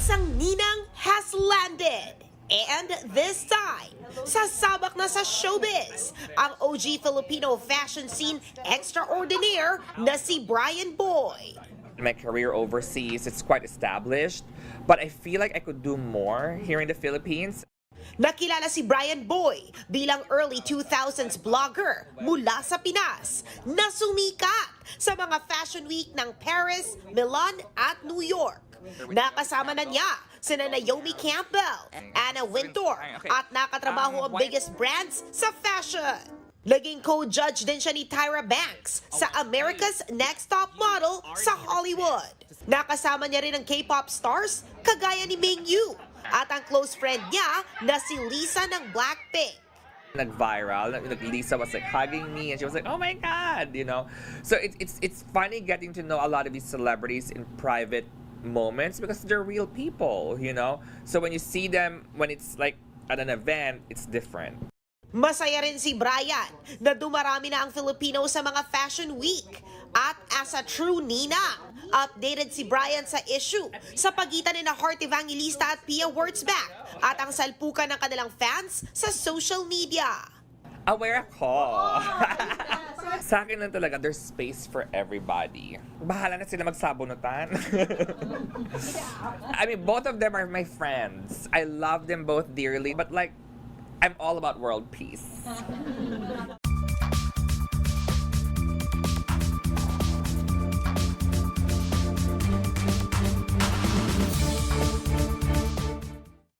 Paminsang Ninang has landed. And this time, sasabak na sa showbiz ang OG Filipino fashion scene extraordinaire na si Brian Boy. my career overseas it's quite established but i feel like i could do more here in the philippines Nakilala si Brian Boy bilang early 2000s vlogger mula sa Pinas na sumikat sa mga Fashion Week ng Paris, Milan at New York. Nakasama na niya sina Naomi Campbell, Anna Wintour at nakatrabaho ang biggest brands sa fashion. Naging co-judge din siya ni Tyra Banks sa America's Next Top Model sa Hollywood. Nakasama niya rin ang K-pop stars kagaya ni Mingyu at ang close friend niya na si Lisa ng Blackpink. nag-viral like lisa was like hugging me and she was like oh my god you know? So it, it's it's funny getting to know a lot of these celebrities in private moments because they're real people you know so when you see them when it's like at an event it's different Masaya rin si Brian na dumarami na ang Filipino sa mga Fashion Week. At as a true ninang, updated si Brian sa issue sa pagitan ni na Heart Evangelista at Pia Wurtzbach at ang salpukan ng kanilang fans sa social media. aware ako. Sa akin lang talaga, there's space for everybody. Bahala na sila magsabunutan. I mean, both of them are my friends. I love them both dearly, but like, I'm all about world peace.